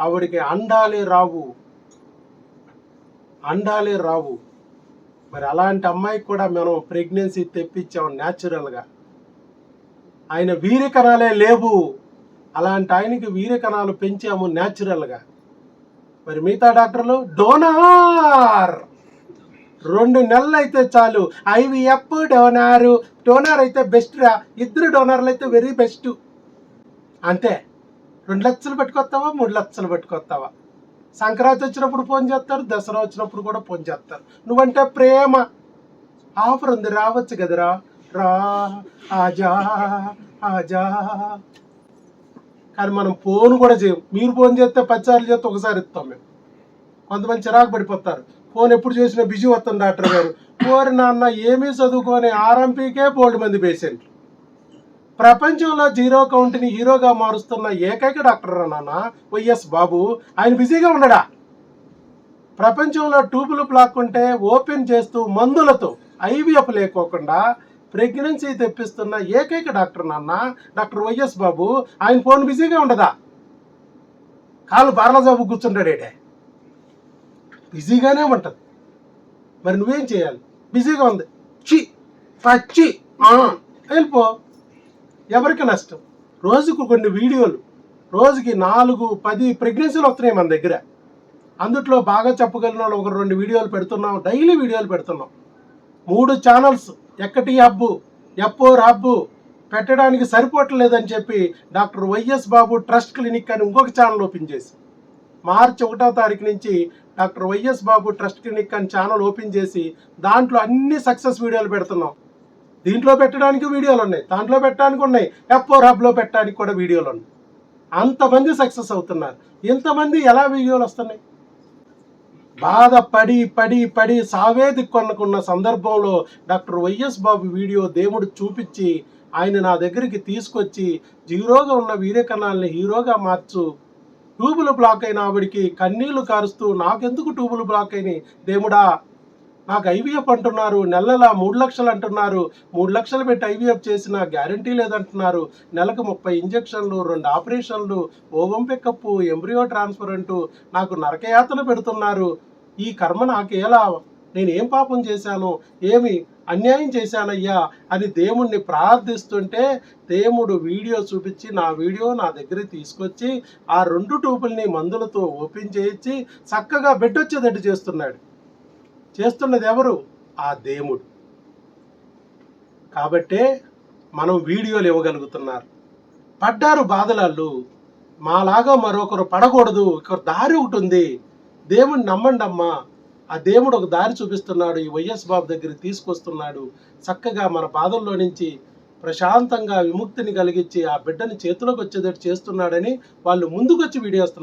ఆవిడికి అండాలే రావు. అండాలే రావు. మరి అలాంటి అమ్మాయికి కూడా మనం ప్రెగ్నెన్సీ తెప్పించాం న్యాచురల్గా. ఆయన వీరకణాలే లేవు. అలాంటి ఆయనకి వీరకణాలు పెంచాము న్యాచురల్గా. మరి మిగతా డాక్టర్లు డోనార్! రెండు నెలలు అయితే చాలు. IVF donor. డోనార్ అయితే బెస్ట్ రా ఇద్దరు డోనార్లు అయితే వెరీ బెస్ట్. అంతే. రెండు లక్షలు పెట్టుకొస్తావా? మూడు లక్షలు పెట్టుకొస్తావా? సంక్రాంతి వచ్చినప్పుడు ఫోన్ చేస్తారు దసరా వచ్చినప్పుడు కూడా ఫోన్ చేస్తారు. నువ్వంటే ప్రేమ. ఆఫర్ ఉంది రావచ్చు కదరా? రా ఆజా ఆజా. కానీ మనం ఫోన్ కూడా చేయం మీరు ఫోన్ చేస్తే పచ్చారులు చేస్తే ఒకసారి ఇస్తాం మేము. కొంతమంది చిరాకు పడిపోతారు. ఫోన్ ఎప్పుడు చేసినా బిజీ వస్తుంది డాక్టర్ గారు. ఓరి నాన్న ఏమీ చదువుకొని ఆర్ఎంపీకే బోల్డ్ మంది పేషెంట్లు. ప్రపంచంలో జీరో కౌంట్ని హీరోగా మారుస్తున్న ఏకైక డాక్టర్ నాన్న వైఎస్ బాబు. ఆయన బిజీగా ఉండడా ప్రపంచంలో ట్యూబులు బ్లాక్ ఉంటే ఓపెన్ చేస్తూ మందులతో ఐవీఎఫ్ లేకోకుండా ప్రెగ్నెన్సీ తెప్పిస్తున్న ఏకైక డాక్టర్ నాన్న డాక్టర్ వైఎస్ బాబు. ఆయన ఫోన్ బిజీగా ఉండదా? కాలు బార్లజాబు కూర్చుంటాడేటే బిజీగానే ఉంటుంది. మరి నువ్వేం చేయాలి? బిజీగా ఉంది. చి పచ్చి వెళ్ళిపో. ఎవరికి నష్టం? రోజుకు కొన్ని వీడియోలు రోజుకి నాలుగు పది ప్రెగ్నెన్సీలు వస్తున్నాయి మన దగ్గర. అందుట్లో బాగా చెప్పగలిగిన వాళ్ళు ఒక రెండు వీడియోలు పెడుతున్నాం డైలీ వీడియోలు పెడుతున్నాం. మూడు ఛానల్స్ ఎక్కటి హబ్బు ఎప్పో హబ్బు పెట్టడానికి సరిపోవట్లేదని చెప్పి doctor YS Babu trust clinic అని ఇంకొక ఛానల్ ఓపెన్ చేసి మార్చి ఒకటో తారీఖు నుంచి doctor YS Babu trust clinic అని ఛానల్ ఓపెన్ చేసి దాంట్లో అన్ని సక్సెస్ వీడియోలు పెడుతున్నాం. దీంట్లో పెట్టడానికి వీడియోలు ఉన్నాయి. దాంట్లో పెట్టడానికి ఉన్నాయి. ఎప్పో హబ్లో పెట్టడానికి కూడా వీడియోలు ఉన్నాయి. అంతమంది సక్సెస్ అవుతున్నారు. ఇంతమంది ఎలా వీడియోలు వస్తున్నాయి? బాధ పడి పడి పడి సావే దిక్కొనుకున్న సందర్భంలో డాక్టర్ వైఎస్ బాబు వీడియో దేవుడు చూపించి ఆయన నా దగ్గరికి తీసుకొచ్చి జీరోగా ఉన్న వీర్యకణాలని హీరోగా మార్చు. ట్యూబులు బ్లాక్ అయిన ఆవిడికి కన్నీళ్ళు కారుస్తూ నాకెందుకు ట్యూబులు బ్లాక్ అయినాయి? దేవుడా నాకు ఐవీఎఫ్ అంటున్నారు నెలల మూడు లక్షలు అంటున్నారు. మూడు లక్షలు పెట్టి ఐవీఎఫ్ చేసిన గ్యారంటీ లేదంటున్నారు. నెలకు ముప్పై ఇంజక్షన్లు రెండు ఆపరేషన్లు ఓవం పికప్ ఎంబ్రియో ట్రాన్స్ఫర్ అంటూ నాకు నరకయాతన పెడుతున్నారు. ఈ కర్మ నాకు ఎలా నేను ఏం పాపం చేశాను? ఏమి అన్యాయం చేశానయ్యా? అని దేవుణ్ణి ప్రార్థిస్తుంటే దేవుడు వీడియో చూపించి నా వీడియో నా దగ్గర తీసుకొచ్చి ఆ రెండు ట్యూబుల్ని మందులతో ఓపెన్ చేయించి చక్కగా బెడ్ వచ్చేటట్టు చేస్తున్నాడు. చేస్తున్నది ఎవరు? ఆ దేవుడు. కాబట్టే మనం వీడియోలు ఇవ్వగలుగుతున్నారు. పడ్డారు బాధలాళ్ళు మాలాగా మరొకరు పడకూడదు ఇక్కడ దారి ఒకటి ఉంది. దేవుడిని నమ్మండి అమ్మా. ఆ దేవుడు ఒక దారి చూపిస్తున్నాడు ఈ వైఎస్ బాబు దగ్గరికి తీసుకొస్తున్నాడు. చక్కగా మన బాధల్లో నుంచి ప్రశాంతంగా విముక్తిని కలిగించి ఆ బిడ్డని చేతిలోకి వచ్చేటట్టు చేస్తున్నాడని వాళ్ళు ముందుకొచ్చి వీడియో వస్తున్నారు